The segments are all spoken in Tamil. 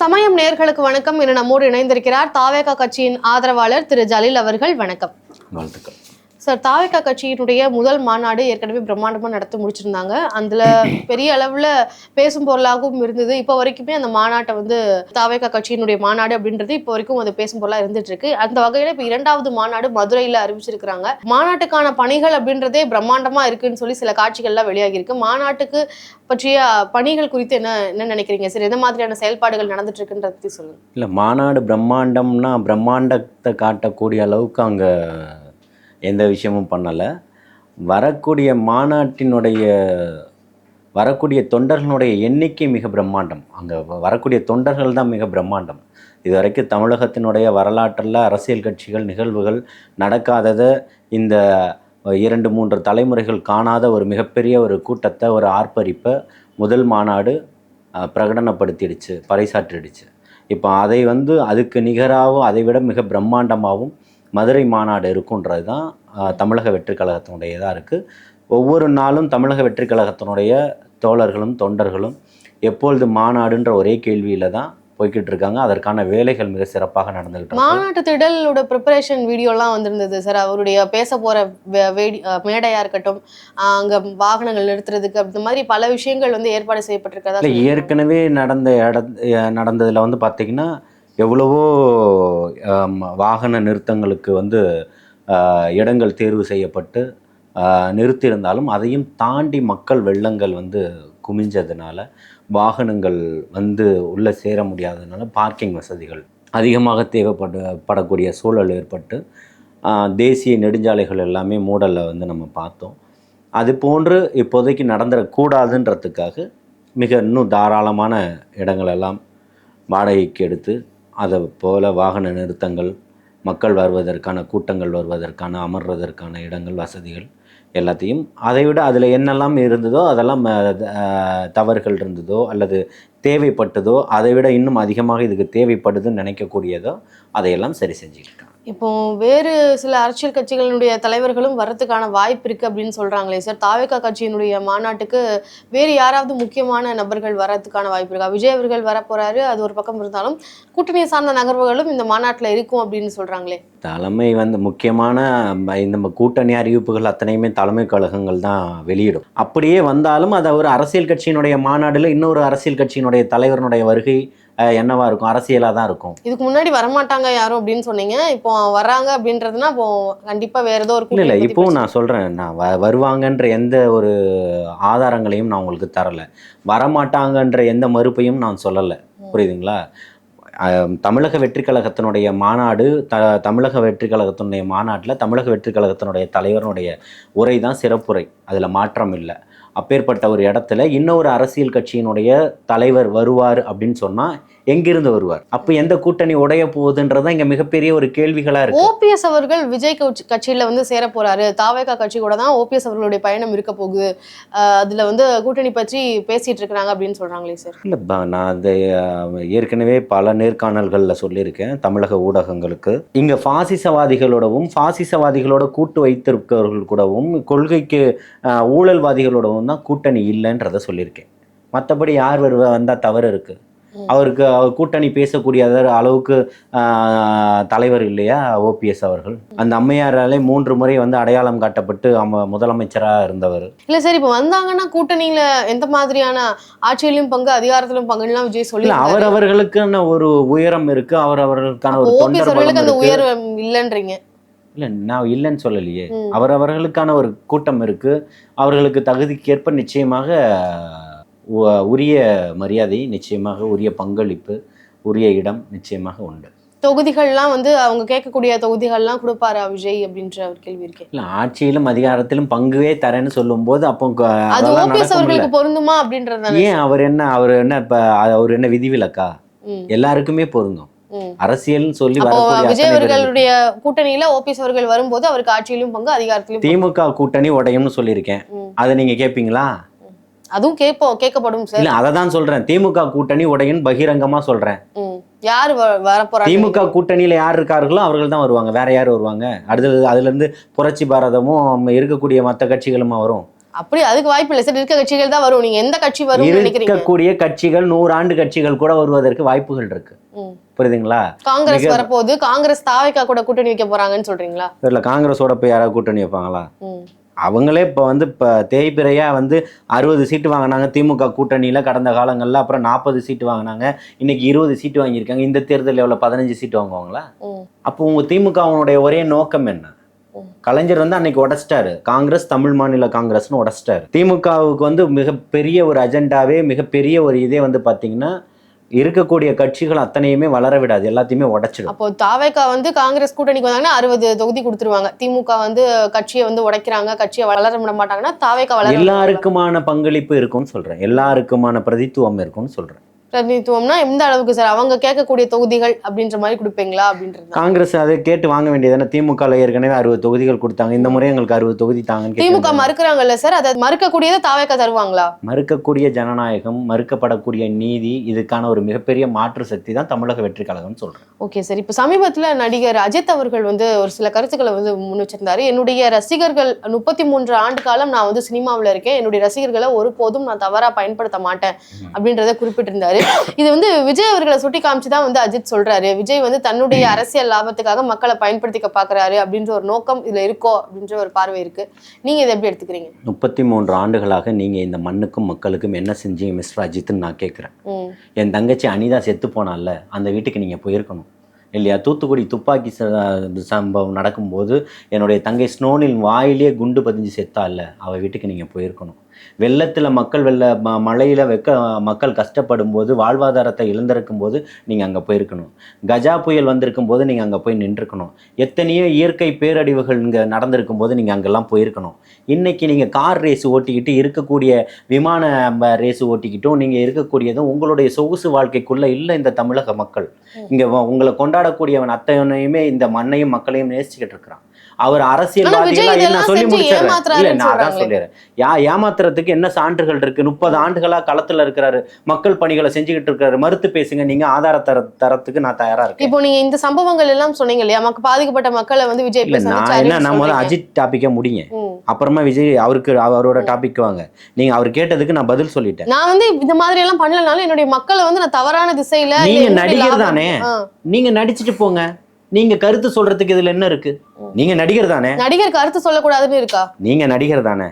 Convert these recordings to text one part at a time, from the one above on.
சமயம் நேர்களுக்கு வணக்கம் என நம்மோடு இணைந்திருக்கிறார் தாவேகா கட்சியின் ஆதரவாளர் திரு ஜலீல் அவர்கள். வணக்கம். வாழ்த்துக்கள். சார் தாவேகா கட்சியினுடைய முதல் மாநாடு ஏற்கனவே பிரம்மாண்டமாக நடத்தி முடிச்சிருந்தாங்க. அதுல பெரிய அளவுல பேசும் பொருளாகவும் இருந்தது. இப்போ வரைக்குமே அந்த மாநாட்டை வந்து தாவேகா கட்சியினுடைய மாநாடு அப்படின்றது இப்போ வரைக்கும் அது பேசும் பொருளாக இருந்துட்டு இருக்கு. அந்த வகையில இப்போ இரண்டாவது மாநாடு மதுரையில் அறிவிச்சிருக்கிறாங்க. மாநாட்டுக்கான பணிகள் அப்படின்றதே பிரம்மாண்டமா இருக்குன்னு சொல்லி சில காட்சிகள்லாம் வெளியாகிருக்கு மாநாட்டுக்கு பற்றிய பணிகள் குறித்து என்ன என்ன நினைக்கிறீங்க? சார் எந்த மாதிரியான செயல்பாடுகள் நடந்துட்டு இருக்குன்றத பற்றி சொல்லுங்க. இல்லை மாநாடு பிரம்மாண்டம்னா பிரம்மாண்டத்தை காட்டக்கூடிய அளவுக்கு அங்கே எந்த விஷயமும் பண்ணலை. வரக்கூடிய மாநாட்டினுடைய வரக்கூடிய தொண்டர்களுடைய எண்ணிக்கை மிக பிரம்மாண்டம். அங்கே வரக்கூடிய தொண்டர்கள் தான் மிக பிரம்மாண்டம். இது வரைக்கும் தமிழகத்தினுடைய வரலாற்றில் அரசியல் கட்சிகள் நிகழ்வுகள் நடக்காததை இந்த இரண்டு மூன்று தலைமுறைகள் காணாத ஒரு மிகப்பெரிய ஒரு கூட்டத்தை ஒரு ஆர்ப்பரிப்பை முதல் மாநாடு பிரகடனப்படுத்திடுச்சு பறைசாற்றிடுச்சு. இப்போ அதை வந்து அதுக்கு நிகராகவும் அதை விட மிக பிரம்மாண்டமாகவும் மதுரை மாநாடு இருக்குன்றது தான் தமிழக வெற்றி கழகத்தினுடைய இதாக இருக்குது ஒவ்வொரு நாளும் தமிழக வெற்றி கழகத்தினுடைய தோழர்களும் தொண்டர்களும் எப்பொழுது மாநாடுன்ற ஒரே கேள்வியில் தான் போய்கிட்டு இருக்காங்க. அதற்கான வேலைகள் மிக சிறப்பாக நடந்துகிட்டு மாநாட்டு திடலோட ப்ரிப்பரேஷன் வீடியோலாம் வந்திருந்தது சார் அவருடைய பேச வே- வேடி அஹ் மேடையா இருக்கட்டும் அங்க வாகனங்கள் நிறுத்துறதுக்கு அந்த மாதிரி பல விஷயங்கள் வந்து ஏற்பாடு சொல்லியிருக்காங்க. ஏற்கனவே நடந்த இட நடந்ததில் வந்து பார்த்திங்கன்னா எவ்வளவோ வாகன நிறுத்தங்களுக்கு வந்து இடங்கள் தேர்வு செய்யப்பட்டு நிறுத்தியிருந்தாலும் அதையும் தாண்டி மக்கள் வெள்ளங்கள் வந்து குமிஞ்சதுனால வாகனங்கள் வந்து உள்ளே சேர முடியாததுனால பார்க்கிங் வசதிகள் அதிகமாக தேவைப்பட படக்கூடிய சூழல் ஏற்பட்டு தேசிய நெடுஞ்சாலைகள் எல்லாமே மூடலை வந்து நம்ம பார்த்தோம். அது போன்று இப்போதைக்கு நடந்துடக்கூடாதுன்றதுக்காக மிக இன்னும் தாராளமான இடங்களெல்லாம் வாடகைக்கு எடுத்து அதை போல வாகன நிறுத்தங்கள் மக்கள் வருவதற்கான கூட்டங்கள் வருவதற்கான அமர்வதற்கான இடங்கள் வசதிகள் எல்லாத்தையும் அதை விட அதில் என்னெல்லாம் இருந்ததோ அதெல்லாம் தவறுகள் இருந்ததோ அல்லது தேவைப்பட்டதோ அதை விட இன்னும் அதிகமாக இதுக்கு தேவைப்படுதுன்னு நினைக்கக்கூடியதோ அதையெல்லாம் சரி செஞ்சுக்கிட்டாங்க. இப்போ வேறு சில அரசியல் கட்சிகளினுடைய தலைவர்களும் வரத்துக்கான வாய்ப்பு இருக்கு அப்படின்னு சொல்றாங்களே சார். தாவேகா கட்சியினுடைய மாநாட்டுக்கு வேறு யாராவது முக்கியமான நபர்கள் வரதுக்கான வாய்ப்பு இருக்கா? விஜய் அவர்கள் வர போறாரு அது ஒரு பக்கம் இருந்தாலும் கூட்டணியை சார்ந்த நகர்வுகளும் இந்த மாநாட்டில் இருக்கும் அப்படின்னு சொல்றாங்களே. தலைமை வந்து முக்கியமான இந்த கூட்டணி அறிவிப்புகள் அத்தனையுமே தலைமை கழகங்கள் தான் வெளியிடும். அப்படியே வந்தாலும் அதை ஒரு அரசியல் கட்சியினுடைய மாநாடுல இன்னொரு அரசியல் கட்சியினுடைய தலைவரனுடைய வருகை என்னவா இருக்கும்? அரசியலாக தான் இருக்கும். இதுக்கு முன்னாடி வரமாட்டாங்க யாரும் அப்படின்னு சொன்னீங்க. இப்போ வர்றாங்க அப்படின்றதுனா இப்போ கண்டிப்பா வேற ஏதோ ஒரு இல்லை இப்போவும் நான் சொல்கிறேன் நான் வ வருவாங்கன்ற எந்த ஒரு ஆதாரங்களையும் நான் உங்களுக்கு தரலை. வரமாட்டாங்கன்ற எந்த மறுப்பையும் நான் சொல்லலை. புரியுதுங்களா? தமிழக வெற்றி கழகத்தினுடைய மாநாடு த தமிழக வெற்றி கழகத்தினுடைய மாநாட்டில் தமிழக வெற்றி கழகத்தினுடைய தலைவருடைய உரை தான் சிறப்புரை. அதில் மாற்றம் இல்லை. அப்பேற்பட்ட ஒரு இடத்துல இன்னொரு அரசியல் கட்சியினுடைய தலைவர் வருவார் அப்படின்னு சொன்னால் எங்கிருந்து வருவார்? அப்போ எந்த கூட்டணி உடைய போகுதுன்றதான் இங்கே மிகப்பெரிய ஒரு கேள்விகளாக இருக்கு. ஓபிஎஸ் அவர்கள் விஜய் கட்சி- கட்சியில வந்து சேர போறாரு. தாவேகா கட்சி கூட தான் ஓபிஎஸ் அவர்களுடைய பயணம் இருக்க போகுது. அதுல வந்து கூட்டணி பற்றி பேசிட்டு இருக்கிறாங்க அப்படின்னு சொல்றாங்களே சார். இல்லை நான் அது ஏற்கனவே பல நேர்காணல்களில் சொல்லியிருக்கேன். தமிழக ஊடகங்களுக்கு. இங்கே பாசிசவாதிகளோடவும் பாசிசவாதிகளோட கூட்டு வைத்திருக்கிறவர்கள் கூடவும் கொள்கைக்கு ஊழல்வாதிகளோடவும் தான் கூட்டணி இல்லைன்றதை சொல்லியிருக்கேன். மற்றபடி யார் வருவா வந்தால் தவறு இருக்குது. அவருக்கு அவர் கூட்டணி பேசக்கூடிய அளவுக்கு தலைவர் இல்லையா ஓபிஎஸ் அவர்கள். அந்த அம்மையாராலே மூன்று முறை வந்து அடையாளம் காட்டப்பட்டு அம்ம முதலமைச்சராக இருந்தவர். இல்ல சார் இப்போ வந்தாங்கன்னா கூட்டணியில எந்த மாதிரியான ஆட்சியிலும் பங்கு அதிகாரத்திலும் பங்குலாம் விஜய் சொல்லி இல்ல அவரவர்களுக்கான ஒரு உயரம் இருக்கு அவரவர்களுக்கான ஒரு ஓபிஎஸ் தொண்டர் பலம் அவர்களுக்கு அந்த இருக்கு. உயர் இல்லைன்றீங்க. இல்ல நான் இல்லைன்னு சொல்லலையே. ம். அவரவர்களுக்கான ஒரு கூட்டம் இருக்கு. அவர்களுக்கு தகுதிக்கேற்ப நிச்சயமாக உரிய மரியாதை நிச்சயமாக உரிய பங்களிப்பு உரிய இடம் நிச்சயமாக உண்டு. தொகுதிகள்லாம் வந்து அவங்க கேட்கக்கூடிய தொகுதிகள்லாம் கொடுப்பாரா விஜய் அப்படின்ற ஒரு கேள்வி இருக்கேன் இல்ல ஆட்சியிலும் அதிகாரத்திலும் பங்குவே தரேன்னு அப்போ அது அதெல்லாம் ஓபிஎஸ் நடக்கும்ல. அவர்களுக்கு பொருந்துமா அப்படின்றது ஏன் அவர் என்ன அவர் என்ன இப்ப அவர் என்ன விதிவிலக்கா? எல்லாருக்குமே பொருந்தும். ம். அரசியல்னு சொல்லி அப்போ விஜய். அவர்களுடைய கூட்டணியில ஓபிஎஸ் அவர்கள் வரும்போது அவருக்கு ஆட்சியிலும் பங்கு அதிகாரத்திலும். திமுக கூட்டணி உடையும்னு சொல்லியிருக்கேன். அதை நீங்க கேட்பீங்களா அதுவும் கேட்போம் கேட்கப்படும் சார். இல்ல அதை தான் சொல்றேன். திமுக கூட்டணி உடையன்னு பகிரங்கமா சொல்றேன். யார் வ- வரப்போறாங்க திமுக கூட்டணியில யார் இருக்கார்களோ அவர்கள் தான் வருவாங்க. வேற யார் வருவாங்க? அடுத்தது அதுல இருந்து புரட்சி பாரதமும் இருக்கக்கூடிய மற்ற கட்சிகளுமா வரும்? அப்படி அதுக்கு வாய்ப்பு இல்லை. சார் இருக்க கட்சிகள் தான் வரும். நீங்க எந்த கட்சி நினைக்கிறீங்க? இருக்கக்கூடிய கட்சிகள் நூறாண்டு கட்சிகள் கூட வருவதற்கு வாய்ப்புகள் இருக்கு. புரியுதுங்களா? காங்கிரஸ் வரப்போகுது. காங்கிரஸ் தாவைக்கா கூட கூட்டணி வைக்க போறாங்கன்னு சொல்றீங்களா? இதில் காங்கிரஸோட போய் யாராவது கூட்டணி வைப்பாங்களா. அவங்களே இப்போ வந்து இப்போ தேய்பிறையாக வந்து அறுபது சீட்டு வாங்கினாங்க. திமுக கூட்டணியில் கடந்த காலங்களில் அப்புறம் நாற்பது சீட்டு வாங்கினாங்க. இன்னைக்கு இருபது சீட்டு வாங்கியிருக்காங்க. இந்த தேர்தலில் எவ்வளோ பதினஞ்சு சீட்டு வாங்குவாங்களா. அப்போ உங்கள் திமுக அவனுடைய ஒரே நோக்கம் என்ன. கலைஞர் வந்து அன்னைக்கு உடைச்சிட்டாரு. காங்கிரஸ் தமிழ் மாநில காங்கிரஸ்னு உடைச்சிட்டாரு. திமுகவுக்கு வந்து மிகப்பெரிய ஒரு அஜெண்டாவே மிகப்பெரிய ஒரு இதே வந்து பார்த்தீங்கன்னா இருக்கக்கூடிய கட்சிகள் அத்தனையுமே வளர விடாது எல்லாத்தையுமே உடைச்சிடும். அப்போ தாவேக்கா வந்து காங்கிரஸ் கூட்டணிக்கு வந்தாங்கன்னா அறுபது தொகுதி கொடுத்துருவாங்க. திமுக வந்து கட்சியை வந்து உடைக்கிறாங்க கட்சியை வளர விட மாட்டாங்கன்னா தாவேக்கா வளர எல்லாருக்குமான பங்களிப்பு இருக்கும்னு சொல்றேன். எல்லாருக்குமான பிரதித்துவம் இருக்கும்னு சொல்றேன். பிரதிநிதித்துவம்னா எந்த அளவுக்கு சார் அவங்க கேட்கக்கூடிய தொகுதிகள் அப்படின்ற மாதிரி கொடுப்பீங்களா அப்படின்றது. காங்கிரஸ் அதை கேட்டு வாங்க வேண்டியதானே திமுக ஏற்கனவே அறுபது தொகுதிகள் கொடுத்தாங்க. இந்த முறை எங்களுக்கு அறுபது தொகுதி கேட்க திமுக. மறுக்கிறாங்கல்ல சார். அதை மறுக்கக்கூடியதை தாவேக்கா தருவாங்களா? மறுக்கக்கூடிய ஜனநாயகம் மறுக்கப்படக்கூடிய நீதி இதுக்கான ஒரு மிகப்பெரிய மாற்று சக்தி தான் தமிழக வெற்றி கழகம்னு சொல்றேன். Okay sir. இப்போ சமீபத்தில் நடிகர் அஜித் அவர்கள் வந்து ஒரு சில கருத்துக்களை வந்து முன் வச்சிருந்தாரு. என்னுடைய ரசிகர்கள் முப்பத்தி மூன்று ஆண்டு காலம் நான் வந்து சினிமாவில் இருக்கேன். என்னுடைய ரசிகர்களை ஒருபோதும் நான் தவறா பயன்படுத்த மாட்டேன் அப்படின்றத குறிப்பிட்டிருந்தாரு. இது வந்து விஜய் அவர்களை சுட்டி காமிச்சு தான் வந்து அஜித் சொல்றாரு. விஜய் வந்து தன்னுடைய அரசியல் லாபத்துக்காக மக்களை பயன்படுத்திக்க பாக்குறாரு அப்படின்ற ஒரு நோக்கம் இதுல இருக்கோ அப்படின்ற ஒரு பார்வை இருக்கு. நீங்க இதை எப்படி எடுத்துக்கிறீங்க? முப்பத்தி மூன்று ஆண்டுகளாக நீங்க இந்த மண்ணுக்கும் மக்களுக்கும் என்ன செஞ்சீங்க மிஸ்டர் அஜித்னு நான் கேட்குறேன் என் தங்கச்சி அனிதா செத்து போனால அந்த வீட்டுக்கு நீங்கள் போயிருக்கணும். இல்லையா? தூத்துக்குடி துப்பாக்கி ச- சம்பவம் நடக்கும்போது என்னுடைய தங்கை ஸ்னோனின் வாயிலே குண்டு பதிஞ்சு செத்தால அவள் வீட்டுக்கு நீங்கள் போயிருக்கணும். வெள்ளத்தில் மக்கள் வெள்ள ம மழையில் வெக்க மக்கள் கஷ்டப்படும் போது வாழ்வாதாரத்தை இழந்திருக்கும் போது நீங்கள் அங்கே போயிருக்கணும். கஜா புயல் வந்திருக்கும் போது நீங்கள் அங்கே போய் நின்றுக்கணும் எத்தனையோ இயற்கை பேரழிவுகள் இங்கே நடந்திருக்கும் போது நீங்கள் அங்கெல்லாம் போயிருக்கணும். இன்றைக்கி நீங்கள் கார் ரேஸ் ஓட்டிக்கிட்டு இருக்கக்கூடிய விமான ரேஸ் ஓட்டிக்கிட்டும் நீங்கள் இருக்கக்கூடியதும் உங்களுடைய சொகுசு வாழ்க்கைக்குள்ளே இல்லை இந்த தமிழக மக்கள். இங்கே உங்களை கொண்டாடக்கூடியவன் அத்தனையுமே இந்த மண்ணையும் மக்களையும் நேசிச்சுக்கிட்டு இருக்கிறான். அவர் அரசியல்வாதிகளா சொல்லி முடிச்சிடுறேன். இல்ல நான் அதான். சொல்லிடுறேன். யா ஏமாத்துறதுக்கு என்ன சான்றுகள் இருக்கு? முப்பது ஆண்டுகளா களத்துல இருக்கிறாரு. மக்கள் பணிகளை செஞ்சுக்கிட்டு இருக்காரு மறுத்து பேசுங்க நீங்க ஆதார தர தரத்துக்கு நான் தயாரா இருக்கேன். இப்போ நீங்க இந்த சம்பவங்கள் எல்லாம் சொன்னீங்க இல்லையா? மக்க பாதிக்கப்பட்ட மக்களை வந்து விஜய் நான் என்ன நான் முதல்ல. அஜித் டாபிக்கை முடிங்க. அப்புறமா விஜய் அவருக்கு அவரோட டாபிக் வாங்க. நீங்க அவர் கேட்டதுக்கு நான் பதில் சொல்லிட்டேன். நான் வந்து இந்த மாதிரி எல்லாம் பண்ணலனாலும் என்னுடைய மக்களை வந்து நான் தவறான திசையில நீங்க நடிகர் தானே. நீங்க நடிச்சிட்டு போங்க. நீங்க கருத்து சொல்றதுக்கு இதுல என்ன இருக்கு? நீங்க நடிகர் தானே? நடிகர் கருத்து சொல்லக்கூடாதுன்னு இருக்கா? நீங்க நடிகர் தானே.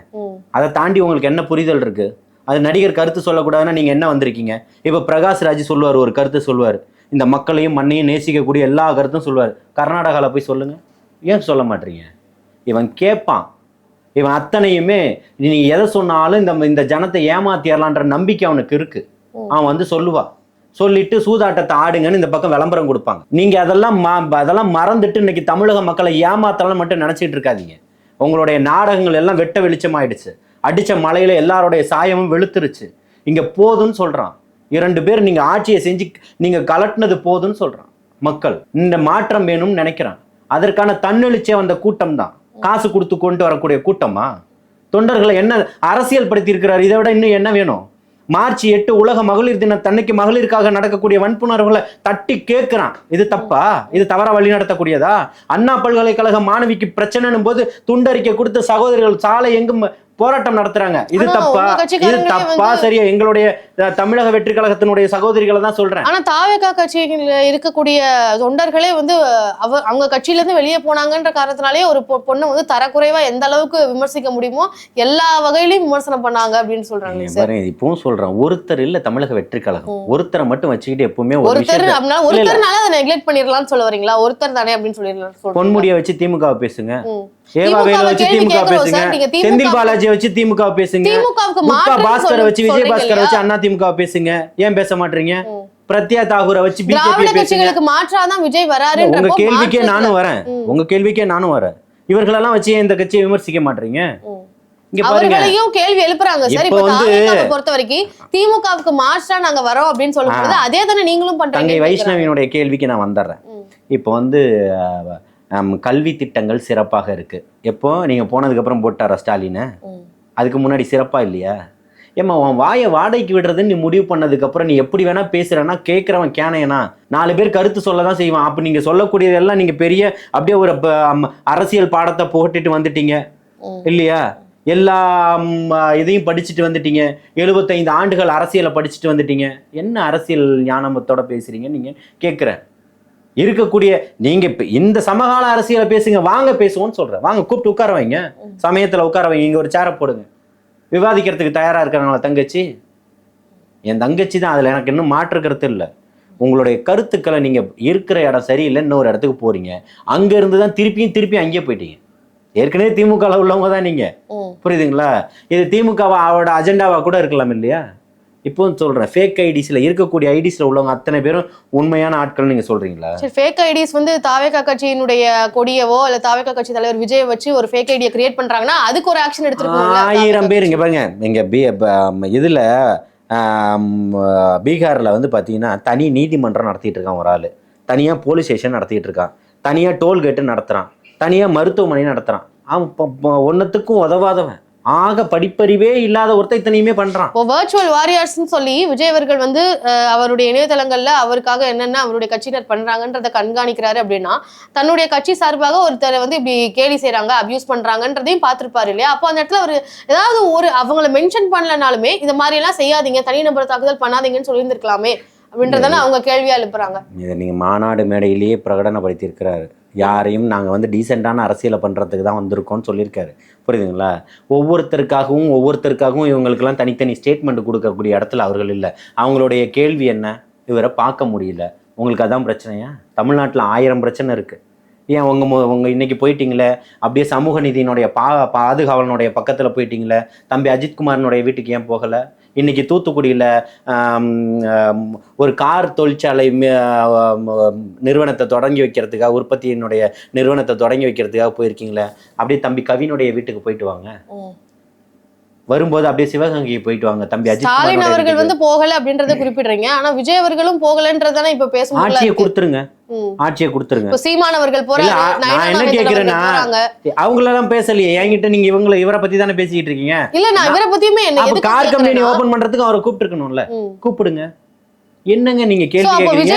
அதை தாண்டி உங்களுக்கு என்ன புரிதல் இருக்கு? அது நடிகர் கருத்து சொல்லக்கூடாதுன்னா நீங்க என்ன வந்திருக்கீங்க? இப்போ பிரகாஷ் ராஜ் சொல்லுவார் ஒரு கருத்து சொல்லுவார். இந்த மக்களையும் மண்ணையும் நேசிக்கக்கூடிய எல்லா கருத்தும் சொல்லுவார். கர்நாடகாவில் போய் சொல்லுங்க. ஏன் சொல்ல மாட்டீங்க? இவன் கேட்பான் இவன் அத்தனையுமே நீ எதை சொன்னாலும் இந்த இந்த ஜனத்தை ஏமாத்திடலான்ற நம்பிக்கை அவனுக்கு இருக்கு. அவன் வந்து சொல்லுவா. சொல்லிட்டு சூதாட்டத்தை ஆடுங்கன்னு இந்த பக்கம் விளம்பரம் கொடுப்பாங்க. நீங்க அதெல்லாம் ம- அதெல்லாம் மறந்துட்டு இன்னைக்கு தமிழக மக்களை ஏமாத்தலாம் மட்டும் நினைச்சிட்டு இருக்காதீங்க. உங்களுடைய நாடகங்கள் எல்லாம் வெட்ட வெளிச்சமாயிடுச்சு. அடிச்ச மலையில எல்லாருடைய சாயமும் வெளுத்துருச்சு. இங்க போதும்னு சொல்றான். இரண்டு பேர் நீங்க ஆட்சியை செஞ்சு நீங்க கலட்டினது போதும்னு சொல்றான் மக்கள். இந்த மாற்றம் வேணும்னு நினைக்கிறான். அதற்கான தன்னெழுச்சியே வந்த கூட்டம் தான். காசு கொடுத்து கொண்டு வரக்கூடிய கூட்டமா? தொண்டர்களை என்ன அரசியல் படுத்தி இருக்கிறார்? இதை விட இன்னும் என்ன வேணும்? மார்ச் எட்டு உலக மகளிர் தினத்தன்னைக்கு மகளிருக்காக நடக்கக்கூடிய வன்புணர்வுகளை தட்டி கேட்கிறான். இது தப்பா? இது தவற வழி நடத்தக்கூடியதா? அண்ணா பல்கலைக்கழக மாணவிக்கு பிரச்சனைன்னும் போது துண்டறிக்கை கொடுத்த சகோதரிகள் சாலை எங்கும் போராட்டம் நடத்துறாங்க. இது தப்பா? இது தப்பா? சரியா? எங்களுடைய தமிழக வெற்றி கழகத்தினுடைய சகோதரிகளை தான் சொல்றேன். ஆனா தாவேகா கட்சியில இருக்கக்கூடிய தொண்டர்களே வந்து அவ அவங்க கட்சியில இருந்து வெளியே போனாங்கன்ற காரணத்தினாலே ஒரு பொண்ணை வந்து தரக்குறைவா எந்த அளவுக்கு விமர்சிக்க முடியுமோ எல்லா வகையிலயும் விமர்சனம் பண்ணாங்க அப்படின்னு சொல்றாங்க சார். இப்பவும் சொல்றேன். ஒருத்தர் இல்ல தமிழக வெற்றி கழகம். ஒருத்தரை மட்டும் வச்சுக்கிட்டு எப்பவுமே ஒரு ஒருத்தர் ஒருத்தர்னால அதை நெக்லெக்ட் பண்ணிடலாம்னு சொல்ல வரீங்களா? ஒருத்தர் தானே அப்படின்னு சொல்லிடலாம் பொன்முடியை வச்சு திமுக பேசுங்க. திமுக வச்சு திமுக பேசுங்க? செந்தில் பாலாஜியை வச்சு திமுக பேசுங்க. முக்கா பாஸ்கரை வச்சு விஜய் பாஸ்கரை? வச்சு அண்ணா திமுக பேசுங்க. ஏன் பேச மாட்டீங்க. பிரத்யா தாகூரை வச்சு பிஜேபி பேசுங்க. மாற்றாதான் விஜய் உங்க வராருன்றப்போ கேள்விக்கே நானும் வரேன். உங்க கேள்விக்கே நானும் வரேன். இவர்களெல்லாம் வச்சு இந்த கட்சியை விமர்சிக்க மாட்டீங்க? அவர்களையும் கேள்வி எழுப்புறாங்க சார். இப்ப வந்து- பொறுத்த வரைக்கும் திமுகவுக்கு மாற்றா நாங்க வரோம் அப்படின்னு சொல்லும்போது அதே தானே நீங்களும் பண்றீங்க வைஷ்ணவியினுடைய கேள்விக்கு நான் வந்துடுறேன். இப்போ வந்து கல்வி திட்டங்கள் சிறப்பாக இருக்கு. எப்போ? நீங்க போனதுக்கு அப்புறம் போட்டாரா ஸ்டாலினை. அதுக்கு முன்னாடி சிறப்பா இல்லையா? ஏம்மா உன் வாயை வாடகைக்கு விடுறதுன்னு நீ முடிவு பண்ணதுக்கு அப்புறம் நீ எப்படி வேணா பேசுறேன்னா கேட்கறவன் கேனையனா? நாலு பேர் கருத்து சொல்ல தான் செய்வான். அப்ப நீங்க சொல்லக்கூடியதெல்லாம் நீங்க பெரிய அப்படியே ஒரு அரசியல் பாடத்தை போட்டுட்டு வந்துட்டீங்க. இல்லையா? எல்லா இதையும் படிச்சுட்டு வந்துட்டீங்க. எழுபத்தைந்து ஆண்டுகள் அரசியலை படிச்சுட்டு வந்துட்டீங்க. என்ன அரசியல் ஞானமத்தோட பேசுறீங்க நீங்க? கேட்குறேன் இருக்கக்கூடிய நீங்க இப்ப இந்த சமகால அரசியலை பேசுங்க வாங்க பேசுவோம்னு சொல்றேன். வாங்க கூப்பிட்டு உட்கார வைங்க. சமயத்துல உட்கார வைங்க இங்க ஒரு சேரை போடுங்க. விவாதிக்கிறதுக்கு தயாரா இருக்கிறாங்களா தங்கச்சி? என் தங்கச்சி தான் அதுல எனக்கு இன்னும் மாற்று கருத்து இல்லை. உங்களுடைய கருத்துக்களை நீங்க இருக்கிற இடம் சரியில்லை இன்னொரு இடத்துக்கு போறீங்க. அங்க இருந்து தான் திருப்பியும் திருப்பி அங்கேயே போயிட்டீங்க. ஏற்கனவே திமுக உள்ளவங்க தான் நீங்க. புரியுதுங்களா? இது திமுகவா அவரோட அஜெண்டாவா கூட இருக்கலாம் இல்லையா? இப்போவும் சொல்றேன் ஃபேக் ஐடிஸ்ல இருக்கக்கூடிய ஐடிஸ்ல உள்ளவங்க அத்தனை பேரும் உண்மையான ஆட்கள் நீங்க சொல்றீங்களா? சரி ஃபேக் ஐடிஸ் வந்து தாவேகா கட்சியினுடைய கொடியவோ இல்ல தாவேகா கட்சி தலைவர் விஜய் வச்சு ஒரு ஃபேக் ஐடியை கிரியேட் பண்றாங்கன்னா அதுக்கு ஒரு ஆக்ஷன் எடுத்துருக்கோம்ல ஆயிரம் பேர் இங்க பாருங்க இங்க பி இதுல பீகார்ல வந்து பாத்தீங்கன்னா தனி நீதிமன்றம் நடத்திட்டு இருக்கான் ஒரு ஆளு. தனியா போலீஸ் ஸ்டேஷன் நடத்திட்டு இருக்கான். தனியா டோல்கேட்டு நடத்துறான். தனியா மருத்துவமனை நடத்துறான். அவன் ஒன்னத்துக்கும் உதவாதவன். ஆக படிப்பறிவே இல்லாத ஒருத்தன் இத்தனையுமே பண்றான். இப்போ வர்ச்சுவல் வாரியர்ஸ்னு சொல்லி விஜய் அவர்கள் வந்து அவருடைய இணையதளங்கள்ல அவருக்காக என்னென்ன அவருடைய கட்சியினர் பண்றாங்கன்றத கண்காணிக்கிறாரு அப்படின்னா தன்னுடைய கட்சி சார்பாக ஒருத்தரை வந்து இப்படி கேலி செய்றாங்க அபியூஸ் பண்றாங்கன்றதையும் பார்த்திருப்பாரு இல்லையா? அப்போ அந்த இடத்துல ஒரு ஏதாவது ஒரு அவங்கள மென்ஷன் பண்ணலனாலுமே இந்த மாதிரி எல்லாம் செய்யாதீங்க தனிநபர் தாக்குதல் பண்ணாதீங்கன்னு சொல்லியிருந்திருக்கலாமே அப்படின்றதானே அவங்க கேள்வியா எழுப்புறாங்க. இதை நீங்கள் மாநாடு மேடையிலேயே பிரகடனப்படுத்தியிருக்கிறாரு. யாரையும் நாங்கள் வந்து டீசெண்டான அரசியலை பண்ணுறதுக்கு தான் வந்திருக்கோம்னு சொல்லியிருக்காரு. புரியுதுங்களா? ஒவ்வொருத்தருக்காகவும் ஒவ்வொருத்தருக்காகவும் இவங்களுக்கெல்லாம் தனித்தனி ஸ்டேட்மெண்ட் கொடுக்கக்கூடிய இடத்துல அவர்கள் இல்லை. அவங்களுடைய கேள்வி என்ன? இவரை பார்க்க முடியல. உங்களுக்கு அதான் பிரச்சனையா? தமிழ்நாட்டில் ஆயிரம் பிரச்சனை இருக்குது ஏன் உங்கள் உங்கள் உங்க இன்னைக்கு போயிட்டீங்களே? அப்படியே சமூக நீதியினுடைய பா பாதுகாவலனுடைய பக்கத்தில் போயிட்டீங்களே? தம்பி அஜித்குமாரனுடைய வீட்டுக்கு ஏன் போகலை? இன்னைக்கு தூத்துக்குடியில் ஒரு கார் தொழிற்சாலை நிறுவனத்தை தொடங்கி வைக்கிறதுக்காக உற்பத்தியினுடைய நிறுவனத்தை தொடங்கி வைக்கிறதுக்காக போயிருக்கீங்களே? அப்படியே தம்பி கவினுடைய வீட்டுக்கு போயிட்டு வாங்க. வரும்போது அப்படியே சிவகங்கைக்கு போயிட்டு வாங்க தம்பி அஜித் ஸ்டாலின் அவர்கள். வந்து போகல அப்படின்றத குறிப்பிடுறீங்க. ஆனா விஜய் அவர்களும் போகலன்றதானே இப்ப பேச ஆட்சியை கொடுத்துருங்க. ஆட்சியை கொடுத்துருங்க. சீமானவர்கள் நான் என்ன கேக்குறேன்னா, அவங்களெல்லாம் பேசலையே என்கிட்ட நீங்க இவங்களை இவரை பத்தி தானே பேசிக்கிட்டு இருக்கீங்க? இல்ல நான் இவரை பத்தியுமே கார் கம்பெனி ஓபன் பண்றதுக்கு அவரை கூப்பிட்டுருக்கணும்ல. ம். கூப்பிடுங்க. என்னங்க நீங்க கேள்வி கேக்குறீங்க?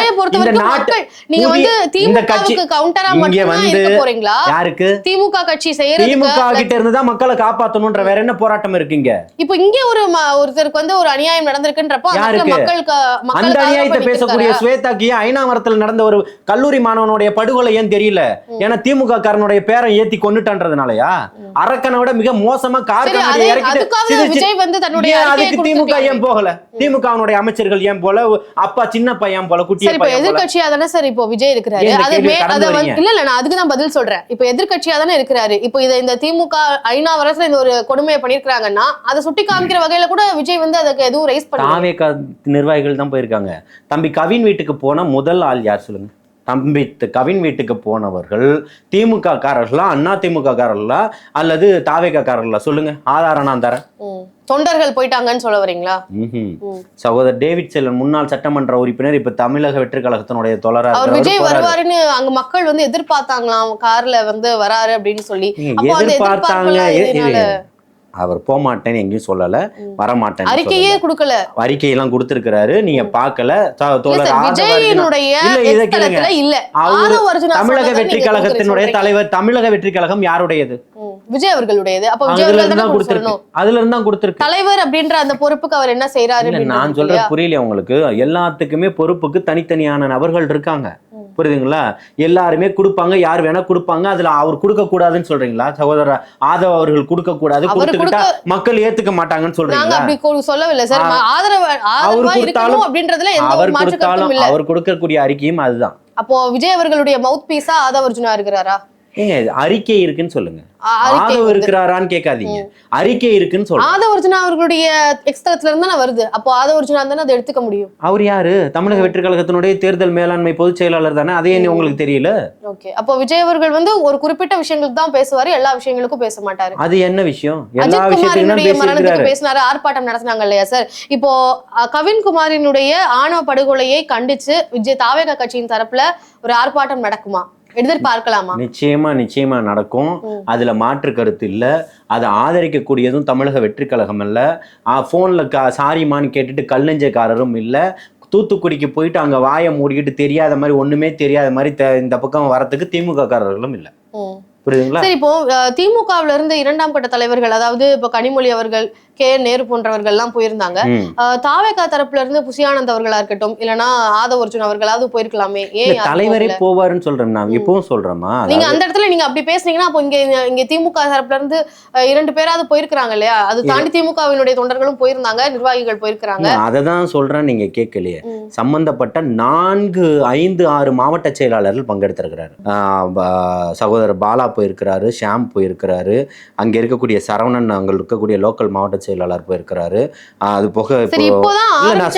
யாருக்கு? திமுக கட்சி செய்யறதுக்கு திமுக கிட்ட இருந்து தான் மக்களை காப்பாத்தணும்ன்ற வேற என்ன போராட்டம் இருக்குங்க இப்போ இங்க ஒரு ஒருத்தருக்கு வந்து ஒரு அநியாயம் நடந்திருக்குன்றப்போ? மக்களுக்கு அந்த அநியாயத்தை பேசக்கூடிய? ஸ்வேதாக்கு ஏன் ஐநாவரத்தில் நடந்த ஒரு கல்லூரி மாணவனுடைய படுகொலை ஏன் தெரியல? ஏன்னா திமுக காரனுடைய பேரை ஏத்தி கொண்டுட்டான்றதுனாலயா அரக்கனை விட மிக மோசமா கார் இறக்கிட்டு திமுக. ஏன் போகல? திமுக அமைச்சர்கள் ஏன் போல? அப்பா சின்ன பையன் போல குட்டிய சரி இப்ப எதிர்கட்சியா தானே சார் இப்போ விஜய் இருக்கிறாரு. அது? இல்ல இல்ல நான் அதுக்கு தான் பதில் சொல்றேன். இப்போ எதிர்க்கட்சியா தானே இருக்கிறாரு. இப்போ இதை இந்த திமுக ஐநா வருஷத்துல இந்த ஒரு கொடுமையை பண்ணிருக்காங்கன்னா அதை சுட்டி காமிக்கிற வகையில கூட விஜய் வந்து அதுக்கு எதுவும் ரைஸ் பண்ணல. தாவே நிர்வாகிகள் தான் போயிருக்காங்க. தம்பி கவின் வீட்டுக்கு போன முதல் ஆள் யார் சொல்லுங்க? தம்பி கவின் வீட்டுக்கு போனவர்கள் திமுக காரர்களா அண்ணா திமுக காரர்களா அல்லது தாவேக காரர்களா சொல்லுங்க. ஆதாரம் நான் தரேன். தொண்டர்கள் போயிட்டாங்கன்னு சொல்ல வரீங்களா. சகோதரர் டேவிட் செல்வன் முன்னாள் சட்டமன்ற உறுப்பினர் இப்ப தமிழக வெற்றி கழகத்தினுடைய தொலரா அவர் விஜய். வருவாருன்னு அங்க மக்கள் வந்து எதிர்பார்த்தாங்களாம் கார்ல வந்து வராரு அப்படின்னு சொல்லி எதிர்பார்த்தாங்க. அவர் போக மாட்டேன்னு எங்கேயும் சொல்லல. வரமாட்டேன் அறிக்கையே கொடுக்கல அறிக்கையெல்லாம் கொடுத்திருக்கிறாரு நீங்க அர்ஜுனா தமிழக வெற்றி கழகத்தினுடைய. தலைவர் தமிழக வெற்றி கழகம் யாருடையது. விஜய் அவர்களுடையது. அப்ப விஜய் அவர்கள் தானே தான் கொடுத்து கொடுத்திருக்கு. சொல்லணும். அதுல இருந்து தான் கொடுத்திருக்கு. தலைவர் அப்படின்ற அந்த பொறுப்புக்கு அவர் என்ன செய்யறாரு நான் இல்லையா? புரியல உங்களுக்கு? எல்லாத்துக்குமே பொறுப்புக்கு தனித்தனியான நபர்கள் இருக்காங்க. புரியுதுங்களா? எல்லாருமே கொடுப்பாங்க யார் வேணா கொடுப்பாங்க அதுல அவர் கொடுக்க கூடாதுன்னு சொல்றீங்களா? சகோதரர் ஆதவ அவர்கள் கொடுக்க கூடாது அவர் கொடுத்துக்கிட்டா மக்கள் ஏத்துக்க மாட்டாங்கன்னு நாங்க சொல்றீங்களா அப்படி சொல்லவில்லை சார். ஆதரவு ஆதரவா கொடுத்தாலும் அப்படின்றதுல அவர் கொடுத்தாலும் அவர் கொடுக்கக்கூடிய அறிக்கையும் அதுதான். அப்போ விஜய் அவர்களுடைய மவுத் பீஸா ஆதவ அர்ஜுனா இருக்கிறாரா? ஏங்க அறிக்கை இருக்குன்னு சொல்லுங்க. ஆதவ இருக்கிறாரான்னு கேட்காதீங்க. அறிக்கை இருக்குன்னு சொல்லுங்க. ஆதவ அர்ஜுனா அவர்களுடைய எக்ஸ்தலத்துல இருந்து தானே வருது. அப்போ ஆதவ அர்ஜுனா தானே அதை எடுத்துக்க முடியும். அவர் யாரு? தமிழக வெற்றி கழகத்தினுடைய தேர்தல் மேலாண்மை பொதுச் செயலாளர் தானே? அதே என்ன உங்களுக்கு தெரியல? ஓகே. அப்போ விஜய் அவர்கள் வந்து ஒரு குறிப்பிட்ட விஷயங்களுக்கு தான் பேசுவாரு எல்லா விஷயங்களுக்கும் பேச மாட்டாரு. அது என்ன விஷயம்? எல்லா குமாரினுடைய மரணத்துக்கு பேசினாரு ஆர்ப்பாட்டம் நடத்தினாங்க இல்லையா சார்? இப்போ அஹ், கவின் குமாரினுடைய ஆணவ படுகொலையை கண்டிச்சு விஜய் தாவேகா கட்சியின் தரப்புல ஒரு ஆர்ப்பாட்டம் நடக்குமா? எதிர்பார்க்கலாமா நிச்சயமா நிச்சயமா நடக்கும். அதுல மாற்று கருத்து இல்ல. அதை ஆதரிக்கக்கூடியதும் தமிழக வெற்றி கழகம் இல்ல போன்ல சாரிமான்னு கேட்டுட்டு கல்லஞ்சக்காரரும் இல்ல. தூத்துக்குடிக்கு போயிட்டு அங்க வாயை மூடிக்கிட்டு தெரியாத மாதிரி ஒண்ணுமே தெரியாத மாதிரி இந்த பக்கம் வரத்துக்கு திமுக காரர்களும் இல்ல. புரியுதுங்களா? சரி இப்போ திமுகவுல இருந்து இரண்டாம் கட்ட தலைவர்கள் அதாவது இப்போ கனிமொழி அவர்கள் கே நேரு போன்றவர்கள் எல்லாம் போயிருந்தாங்க தாவேகா தரப்புல இருந்து புசியானந்த் அவர்களா இருக்கட்டும் இல்லனா ஆதவ அர்ஜுன் அவர்களாவது போயிருக்கலாமே. ஏன் தலைவரே? போவாருன்னு சொல்றேன் நான். இப்பவும் சொல்றேம்மா. நீங்க அந்த இடத்துல நீங்க அப்படி பேசுனீங்கன்னா அப்போ இங்க இங்க திமுக தரப்புல இருந்து இரண்டு பேராவது போயிருக்கிறாங்க இல்லையா? அது தாண்டி திமுகவினுடைய தொண்டர்களும் போயிருந்தாங்க நிர்வாகிகள் போயிருக்கிறாங்க. அதை தான் சொல்றேன் நீங்க கேட்கலையே. சம்பந்தப்பட்ட நான்கு ஐந்து ஆறு மாவட்ட செயலாளர்கள் பங்கெடுத்திருக்கிறாரு. சகோதரர் பாலா போயிருக்கிறாரு ஷாம் போயிருக்கிறாரு. அங்க இருக்கக்கூடிய சரவணன் அங்க இருக்கக்கூடிய லோக்கல் மாவட்ட செயலாளர் போயிருக்கிறாரு. அது போக இப்போ நான்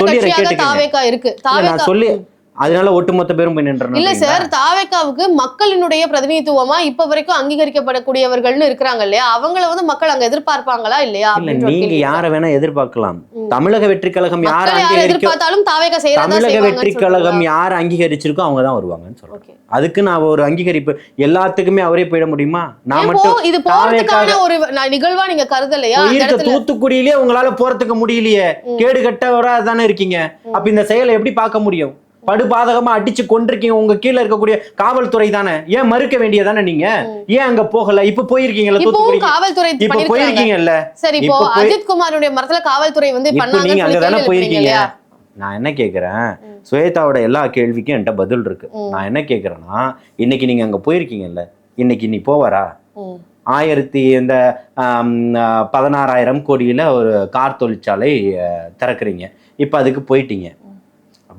இல்ல, நான் சொல்லி அதனால ஒட்டுமொத்த பேரும் போய் நின்றன இல்ல சார் தாவேக்காவுக்கு மக்களினுடைய பிரதிநிதித்துவமா இப்ப வரைக்கும் அங்கீகரிக்கப்படக்கூடியவர்கள்னு இருக்கிறாங்க இல்லையா அவங்கள வந்து மக்கள் அங்க எதிர்பார்ப்பாங்களா இல்லையா நீங்க. யார வேணா எதிர்பார்க்கலாம். தமிழக வெற்றி கழகம் யார் எதிர்பார்த்தாலும் தாவேகா செய்யறதா தமிழக வெற்றி கழகம்? யார் அங்கீகரிச்சிருக்கோ அவங்க தான் வருவாங்கன்னு சொல்றேன். அதுக்கு நான் ஒரு அங்கீகரிப்பு எல்லாத்துக்குமே அவரே போயிட முடியுமா நான் மட்டும் இது போறதுக்கான ஒரு நிகழ்வா நீங்க கருதலையா இருக்க இடத்துல தூத்துக்குடியிலே உங்களால போறதுக்கு முடியலையே. கேடு கட்டவரா தானே இருக்கீங்க அப்ப இந்த செயலை எப்படி பார்க்க முடியும் படுபாதகமா அடிச்சு கொண்டிருக்கீங்க உங்க கீழ இருக்கக்கூடிய காவல்துறை தானே? ஏன் மறுக்க வேண்டியதானே நீங்க. ஏன் அங்க போகல? இப்ப போயிருக்கீங்கல்ல இப்பவும் தூத்துக்குடி காவல்துறை இப்ப போயிருக்கீங்கல்ல? சரி இப்போ அஜித் குமாருடைய மரத்துல காவல்துறை வந்து நீங்க கேள்வி எழுப்புறீங்க போயிருக்கீங்க. நான் என்ன கேக்குறேன்? ம். சுவேதாவோட எல்லா கேள்விக்கும் என்கிட்ட பதில் இருக்கு. நான் என்ன கேக்குறேன்னா இன்னைக்கு நீங்க அங்க போயிருக்கீங்கல்ல? இன்னைக்கு நீ போவாரா. ஆயிரத்தி இந்த பதினாறாயிரம் கோடியில் ஒரு கார் தொழிற்சாலை திறக்கறீங்க. இப்போ அதுக்கு போயிட்டீங்க.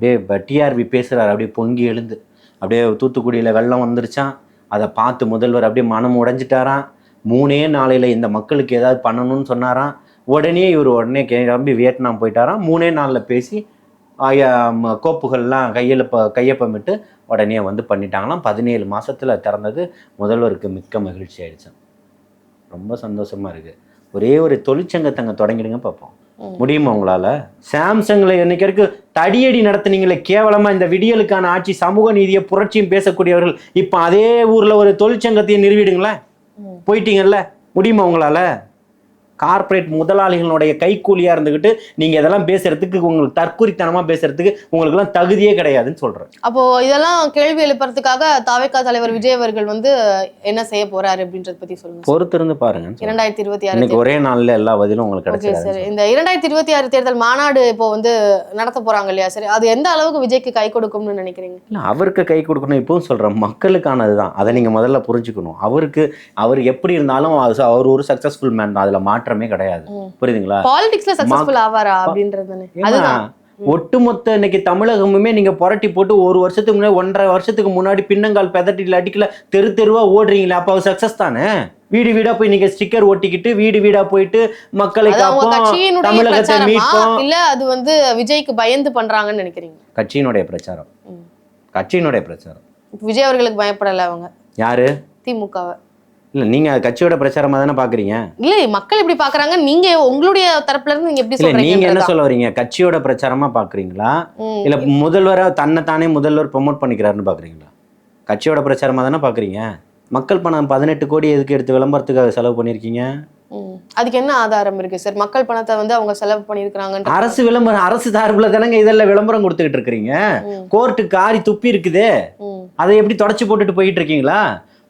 அப்படியே டிஆர்பி பேசுகிறார் அப்படியே பொங்கி எழுந்து. அப்படியே தூத்துக்குடியில் வெள்ளம் வந்துருச்சான் அதை பார்த்து முதல்வர் அப்படியே மனம் உடைஞ்சிட்டாராம். மூணே நாளையில் இந்த மக்களுக்கு ஏதாவது பண்ணணும்னு சொன்னாராம். உடனே இவர் உடனே கிளம்பி வியட்நாம் போயிட்டாராம். மூணே நாளில் பேசி கோப்புகள்லாம் கையில் ப கையொப்பமிட்டு உடனே வந்து பண்ணிட்டாங்களாம். பதினேழு மாதத்தில் திறந்தது. முதல்வருக்கு மிக்க மகிழ்ச்சி ஆயிடுச்சு ரொம்ப சந்தோஷமாக இருக்குது ஒரே ஒரு தொழிற்சங்கத்தை தொடங்கிடுங்க பார்ப்போம். முடியுமா உங்களால? சாம்சங்ல இன்னைக்கு வரைக்கும் தடியடி நடத்துனீங்களே கேவலமா இந்த விடியலுக்கான ஆட்சி சமூக நீதியை புரட்சியும் பேசக்கூடியவர்கள் இப்போ அதே ஊர்ல ஒரு தொழிற்சங்கத்தையும் நிறுவிடுங்களேன். போயிட்டீங்கல்ல? முடியுமா உங்களால? கார்ப்பரேட் முதலாளிகளுடைய கைக்கூலியா இருந்துகிட்டு நீங்க இதெல்லாம் பேசுறதுக்கு உங்களுக்கு தற்குறித்தனமா பேசுறதுக்கு உங்களுக்குலாம் தகுதியே கிடையாதுன்னு சொல்றேன். அப்போ இதெல்லாம் கேள்வி எழுப்புறதுக்காக தாவேகா தலைவர் விஜய் அவர்கள் வந்து என்ன செய்ய போறாரு அப்படின்றத பத்தி சொல்லுங்க. பொறுத்திருந்து பாருங்க இரண்டாயிரத்தி இருபத்தி ஆறு ஒரே நாள்ல எல்லா பதிலும் உங்களுக்கு கிடைச்சிடாது சார். இந்த இரண்டாயிரத்தி இருபத்தி ஆறு தேர்தல் மாநாடு இப்போ வந்து நடத்த போறாங்க இல்லையா? சரி அது எந்த அளவுக்கு விஜய்க்கு கை கொடுக்கும்னு நினைக்கிறீங்க? இல்ல அவருக்கு கை கொடுக்கணும். இப்பவும் சொல்றேன் மக்களுக்கானது தான். அதை நீங்க முதல்ல புரிஞ்சுக்கணும். அவருக்கு அவர் எப்படி இருந்தாலும் அவர் ஒரு சக்சஸ்ஃபுல் மேன் தான். அதுல மாற்றமே கிடையாது. புரியுதுங்களா? பாலிடிக்ஸ்ல சக்சஸ்ஃபுல் ஆவாரா அப்படின்றது அதுதான். ஒட்டுமொத்த இன்னைக்கு தமிழகமுமே நீங்க புரட்டி போட்டு ஒரு வருஷத்துக்கு முன்னாடி ஒன்றரை வருஷத்துக்கு முன்னாடி பின்னங்கால் பெதட்டில அடிக்கல தெரு தெருவா ஓடுறீங்களே அப்ப சக்சஸ் தானே? வீடு வீடா போய் நீங்க ஸ்டிக்கர் ஒட்டிக்கிட்டு வீடு வீடா போயிட்டு மக்களை காப்போம் தமிழகத்தை மீட்போம். இல்ல அது வந்து விஜய்க்கு பயந்து பண்றாங்கன்னு நினைக்கிறீங்க? கட்சியினுடைய பிரச்சாரம். கட்சியினுடைய பிரச்சாரம். விஜய் அவர்களுக்கு பயப்படல அவங்க. யாரு? திமுகவை. இல்ல நீங்க கட்சியோட பிரச்சாரமா தானே பாக்குறீங்க? இல்ல மக்கள் எப்படி பாக்குறாங்க. நீங்க உங்களுடைய தரப்புல இருந்து நீங்க எப்படி இல்ல நீங்க என்ன சொல்றீங்க சொல்ல வரீங்க? கட்சியோட பிரச்சாரமா பாக்குறீங்களா? இல்ல முதல்வரா தன்னை தானே முதல்வர் ப்ரொமோட் பண்ணிக்கிறாருன்னு பாக்குறீங்களா? கட்சியோட பிரச்சாரமா தானே பாக்குறீங்க? மக்கள் பணம் பதினெட்டு கோடி எதுக்கு எடுத்து விளம்பரத்துக்காக செலவு பண்ணிருக்கீங்க? அதுக்கு என்ன ஆதாரம் இருக்கு சார்? மக்கள் பணத்தை வந்து அவங்க செலவு பண்ணிருக்காங்கன்ற அரசு விளம்பரம் அரசு சார்புல தானங்க இதெல்லாம் விளம்பரம் கொடுத்துக்கிட்டு இருக்கிறீங்க? கோர்ட்டு காரி துப்பி இருக்குதே. அதை எப்படி தொடச்சு போட்டுட்டு போயிட்டு இருக்கீங்களா?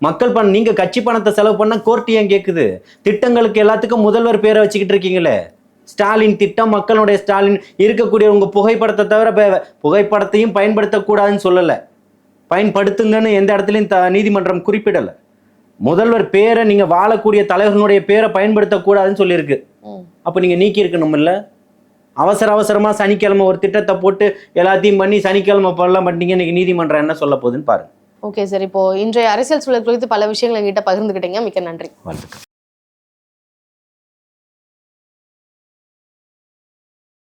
மக்கள் பணம் நீங்க கட்சி பணத்தை செலவு பண்ண கோர்ட் ஏன் கேக்குது? திட்டங்களுக்கு எல்லாத்துக்கும் முதல்வர் பேரை வச்சுக்கிட்டு இருக்கீங்களே. ஸ்டாலின் திட்டம் மக்களுடைய ஸ்டாலின் இருக்கக்கூடிய உங்க புகைப்படத்தை தவிர புகைப்படத்தையும் பயன்படுத்தக்கூடாதுன்னு சொல்லல. பயன்படுத்துங்கன்னு எந்த இடத்துலையும் த நீதிமன்றம் குறிப்பிடல. முதல்வர் பேரை நீங்க வாழக்கூடிய தலைவர்களுடைய பேரை பயன்படுத்தக்கூடாதுன்னு சொல்லியிருக்கு. அப்போ நீங்க நீக்கி இருக்கணும்ல அவசர அவசரமா சனிக்கிழமை ஒரு திட்டத்தை போட்டு எல்லாத்தையும் பண்ணி சனிக்கிழமை பண்ணலாம் பண்ணிட்டீங்க இன்னைக்கு நீதிமன்றம் என்ன சொல்ல போகுதுன்னு பாருங்க. ஓகே சார் இப்போ இன்றைய அரசியல் சூழல் குறித்து பல விஷயங்களை எங்கிட்ட பகிர்ந்துக்கிட்டீங்க மிக்க நன்றி. வணக்கம்.